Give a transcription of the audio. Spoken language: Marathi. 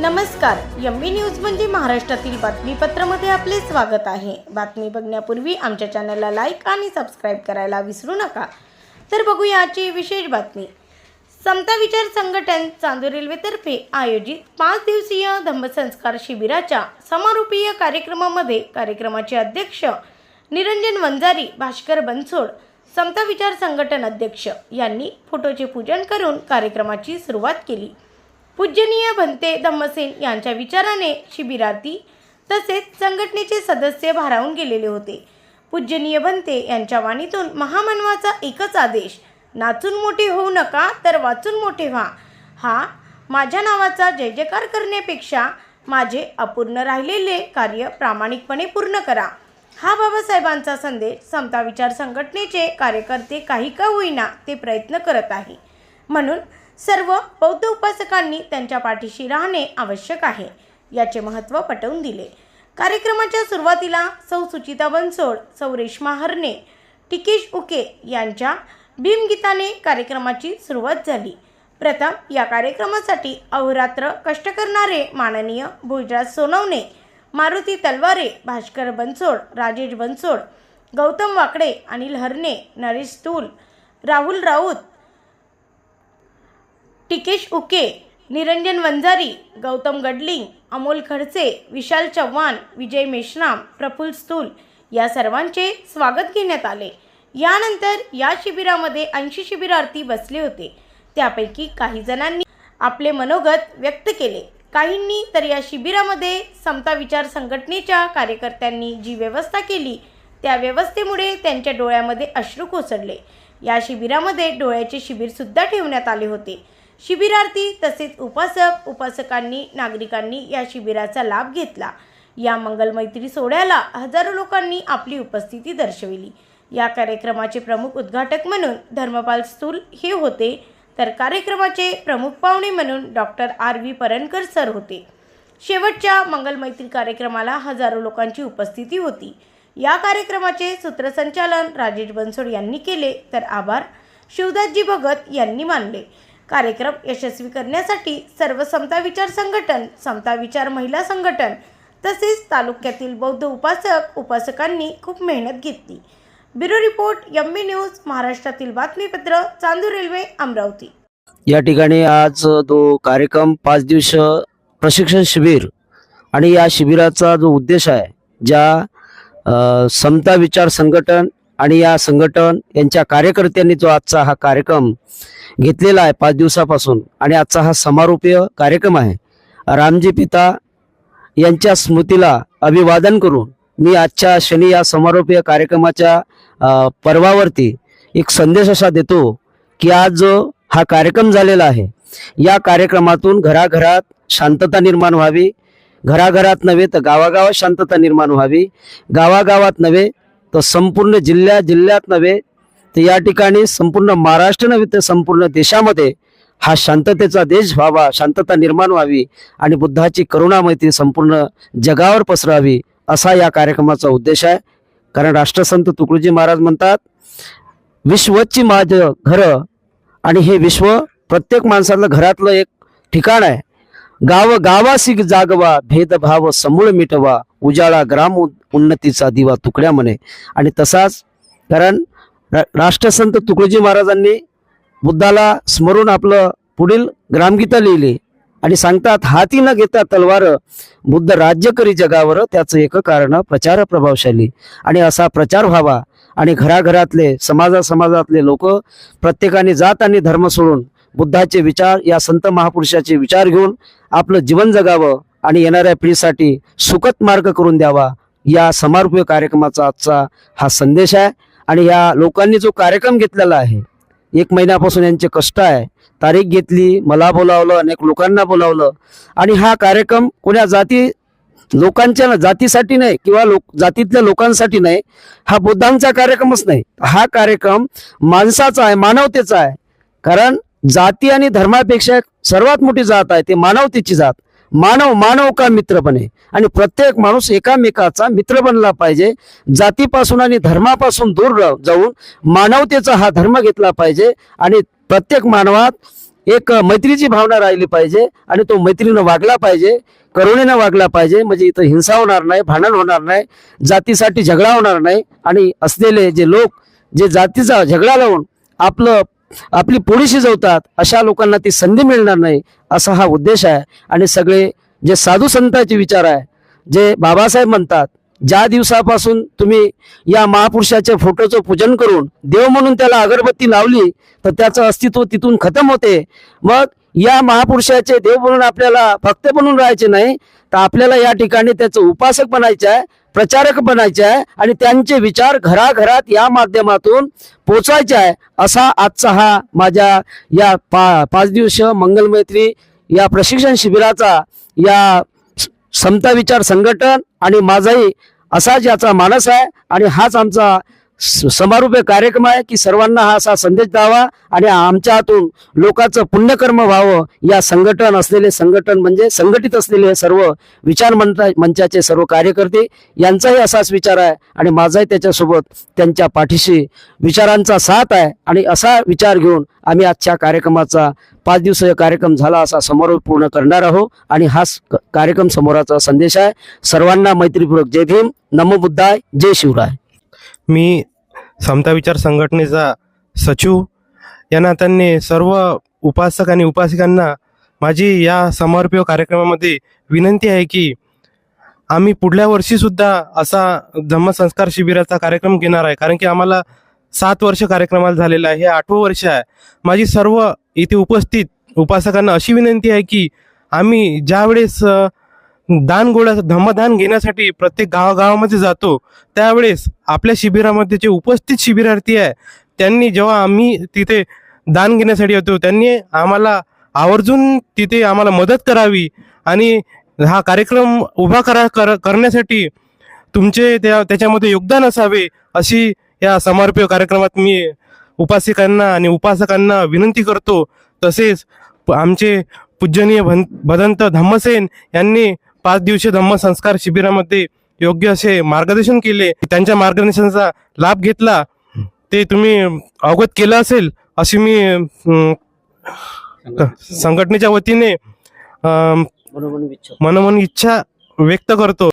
नमस्कार एमबी न्यूज म्हणजे महाराष्ट्रातील बातमीपत्रामध्ये आपले स्वागत आहे. बातमी बघण्यापूर्वी आमच्या चॅनलला लाईक आणि सबस्क्राईब करायला विसरू नका. तर बघूया आजची विशेष बातमी. समता विचार संघटन चांदूर रेल्वेतर्फे आयोजित पाच दिवसीय धम्मसंस्कार शिबिराच्या समारोपीय कार्यक्रमामध्ये कार्यक्रमाचे अध्यक्ष निरंजन वंजारी भास्कर बनसोड समता विचार संघटन अध्यक्ष यांनी फोटोचे पूजन करून कार्यक्रमाची सुरुवात केली. पूजनीय भंते धम्मसेन यांच्या विचाराने शिबिरार्थी तसेच संघटनेचे सदस्य भारावून गेलेले होते. पूजनीय भंते यांच्या वाणीतून महामानवाचा एकच आदेश नाचून मोठे होऊ नका तर वाचून मोठे व्हा. हा माझ्या नावाचा जय जयकार करण्यापेक्षा माझे अपूर्ण राहिलेले कार्य प्रामाणिकपणे पूर्ण करा. हा बाबासाहेबांचा संदेश समता विचार संघटनेचे कार्यकर्ते काही का होईना ते प्रयत्न करत आहे. म्हणून सर्व बौद्ध उपासकांनी त्यांच्या पाठीशी राहणे आवश्यक आहे. याचे महत्त्व पटवून दिले. कार्यक्रमाच्या सुरुवातीला सौ सुचिता बनसोड सौ रेश्मा हरणे टिकेश उके यांच्या भीमगीताने कार्यक्रमाची सुरुवात झाली. प्रथम या कार्यक्रमासाठी अहोरात्र कष्ट करणारे माननीय भोजराज सोनवणे मारुती तलवारे भास्कर बनसोड राजेश बनसोड गौतम वाकडे अनिल हरणे नरेश तूल राहुल राऊत टिकेश उके निरंजन वंजारी गौतम गडलिंग अमोल खडसे विशाल चव्हाण विजय मेश्राम प्रफुल्ल स्थूल या सर्वांचे स्वागत घेण्यात आले. यानंतर या शिबिरामध्ये ऐंशी शिबिरार्थी बसले होते. त्यापैकी काही जणांनी आपले मनोगत व्यक्त केले. काहींनी तर या शिबिरामध्ये समता विचार संघटनेच्या कार्यकर्त्यांनी जी व्यवस्था केली त्या व्यवस्थेमुळे त्यांच्या डोळ्यामध्ये अश्रू कोसळले. या शिबिरामध्ये डोळ्याचे शिबिरसुद्धा ठेवण्यात आले होते. शिबिरार्थी तसेच उपासक उपासकांनी नागरिकांनी या शिबिराचा लाभ घेतला. या मंगलमैत्री सोहळ्याला हजारो लोकांनी आपली उपस्थिती दर्शविली. या कार्यक्रमाचे प्रमुख उद्घाटक म्हणून धर्मपाल स्थूल हे होते. तर कार्यक्रमाचे प्रमुख पाहुणे म्हणून doctor R V Parankar sir होते. शेवटच्या मंगलमैत्री कार्यक्रमाला हजारो लोकांची उपस्थिती होती. या कार्यक्रमाचे सूत्रसंचालन राजेश बनसोड यांनी केले. तर आभार. शिवदासजी भगत यांनी मानले. कार्यक्रम यशस्वी करण्यासाठी सर्व समता विचार संघटन समता विचार महिला संघटन तसेच तालुक्यातील बौद्ध उपासक उपासकांनी खूप मेहनत घेतली. ब्युरो रिपोर्ट एम न्यूज महाराष्ट्रातील बातमीपत्र चांदूर रेल्वे अमरावती. या ठिकाणी आज तो कार्यक्रम पाच दिवस प्रशिक्षण शिबिर आणि या शिबिराचा जो उद्देश आहे ज्या समता विचार संघटन आणि या संघटन यांच्या कार्यकर्त्यांनी जो आजचा हा कार्यक्रम घेतलेला आहे पाच दिवसापासून आणि आजचा हा समारोपीय कार्यक्रम आहे रामजी पिता यांच्या स्मृतीला अभिवादन करून मी आजच्या शनी या समारोपीय कार्यक्रमाच्या पर्वावरती एक संदेश असा देतो की आज जो हा कार्यक्रम झालेला आहे या कार्यक्रमातून घराघरात शांतता निर्माण व्हावी घराघरात नव्हे तर गावागावात शांतता निर्माण व्हावी गावागावात नव्हे तर संपूर्ण जिल्ह्या जिल्ह्यात नव्हे तर या ठिकाणी संपूर्ण महाराष्ट्र नव्हे तर संपूर्ण देशामध्ये हा शांततेचा देश व्हावा शांतता निर्माण व्हावी आणि बुद्धाची करुणा माहिती संपूर्ण जगावर पसरावी असा या कार्यक्रमाचा उद्देश आहे. कारण राष्ट्रसंत तुकडोजी महाराज म्हणतात विश्वची माझं घर आणि हे विश्व प्रत्येक माणसातलं घरातलं एक ठिकाण आहे. गाव गावासी जागवा भेदभाव समूळ मिटवा उजाळा ग्राम उ- उन्नतीचा दिवा तुकड्या म्हणे. आणि तसाच कारण रा- राष्ट्रसंत तुकडोजी महाराजांनी बुद्धाला स्मरून आपलं पुढील ग्रामगीता लिहिली. आणि सांगतात हाती न घेता तलवार बुद्ध राज्य करी जगावर त्याचं एक कारण प्रचार प्रभावशाली. आणि असा प्रचार व्हावा. आणि घराघरातले समाजा समाजातले लोक प्रत्येकाने जात आणि धर्म सोडून बुद्धाचे विचार या संत महापुरुषाचे विचार घेऊन आपलं जीवन जगावं आणि येणाऱ्या पिढीसाठी सुखद मार्ग करून द्यावा. या समारोपीय कार्यक्रमाचा आजचा हा संदेश आहे आणि या लोकांनी जो कार्यक्रम घेतलेला आहे एक महिन्यापासून यांचे कष्ट आहे. तारीख घेतली मला बोलावलं अनेक लोकांना बोलावलं आणि हा कार्यक्रम कोण्या जाती लोकांच्या जातीसाठी नाही किंवा लोक जातीतल्या लोकांसाठी नाही हा बुद्धांचा कार्यक्रमच नाही. हा कार्यक्रम माणसाचा आहे मानवतेचा आहे. कारण जाती आणि धर्मापेक्षा सर्वात मोठी जात आहे ते मानवतेची जात. मानव मानव का मित्र बने? आणि प्रत्येक माणूस एकामेकाचा मित्र बनला पाहिजे. जातीपासून आणि धर्मापासून दूर जाऊन मानवतेचा हा धर्म घेतला पाहिजे. आणि प्रत्येक मानवात एक मैत्रीची भावना राहिली पाहिजे आणि तो मैत्रीनं वागला पाहिजे करुणेनं वागला पाहिजे. म्हणजे इथं हिंसा होणार नाही भांडण होणार नाही जातीसाठी झगडा होणार नाही. आणि असलेले जे लोक जे जातीचा झगडा लावून आपलं आपली पोळी शिजवतात अशा लोकांना ती संधी मिळणार नाही असा हा उद्देश आहे. आणि सगळे जे साधू संतांचे विचार आहे जे बाबासाहेब म्हणतात ज्या दिवसापासून तुम्ही या महापुरुषाच्या फोटोचं पूजन करून देव म्हणून त्याला अगरबत्ती लावली तर त्याचं अस्तित्व तिथून खतम होते. मग या महापुरुषाचे देव म्हणून आपल्याला भक्त बनून राहायचे नाही तर आपल्याला या ठिकाणी त्याचं उपासक बनायचं आहे प्रचारक बनायचे आहे आणि त्यांचे विचार घराघरात या माध्यमातून पोचवायचे आहे असा आजचा हा माझ्या या पा पाच दिवसीय मंगलमैत्री या प्रशिक्षण शिबिराचा या समता विचार संघटन आणि माझाही असाच याचा मानस आहे आणि हाच आमचा स- कार्यक्रम आहे की सर्वांना हा असा संदेश द्यावा आणि आमच्या हातून लोकांचं पुण्यकर्म व्हावं या संघटन असलेले संघटन म्हणजे संघटित असलेले सर्व विचार मंचाचे सर्व कार्यकर्ते यांचाही असाच विचार आहे आणि माझाही त्याच्यासोबत त्यांच्या पाठीशी विचारांचा साथ आहे आणि असा विचार घेऊन आम्ही आजच्या कार्यक्रमाचा पाच दिवसीय कार्यक्रम झाला असा समारोप पूर्ण करणार आहोत आणि हाच क- कार्यक्रम समोराचा संदेश आहे. सर्वांना मैत्रीपूर्वक जय भीम. नमो बुद्धाय. जय शिवराय. मी समता विचार संघटनेचा सचिव. या नात्याने सर्व उपासक आणि उपासिकांना माझी या समर्पीय कार्यक्रमामध्ये विनंती आहे की आम्ही पुढल्या वर्षीसुद्धा असा धम्मसंस्कार शिबिराचा कार्यक्रम घेणार आहे. कारण की आम्हाला सात वर्ष कार्यक्रमाला झालेला आहे. हे आठवं वर्ष आहे. माझी सर्व इथे उपस्थित उपासकांना अशी विनंती आहे की आम्ही ज्यावेळेस दान गोळा धम्मदान घेण्यासाठी प्रत्येक गावागावामध्ये जातो. त्यावेळेस आपल्या शिबिरामध्ये जे उपस्थित शिबिरार्थी आहे त्यांनी जेव्हा आम्ही तिथे दान घेण्यासाठी येतो त्यांनी आम्हाला आवर्जून तिथे आम्हाला मदत करावी आणि हा कार्यक्रम उभा करा कर करण्यासाठी तुमचे त्या त्याच्यामध्ये योगदान असावे अशी या समर्पीय कार्यक्रमात मी उपासिकांना आणि उपासकांना विनंती करतो. तसेच प- आमचे पूजनीय भन भदंत धम्मसेन यांनी पाच दिवसीय धम्मसंस्कार शिबिरामध्ये योग्य असे मार्गदर्शन केले. त्यांच्या मार्गदर्शनाचा लाभ घेतला. ते तुम्ही अवगत केलं असेल अशी मी संघटनेच्या वतीने मनोमन इच्छा व्यक्त करतो.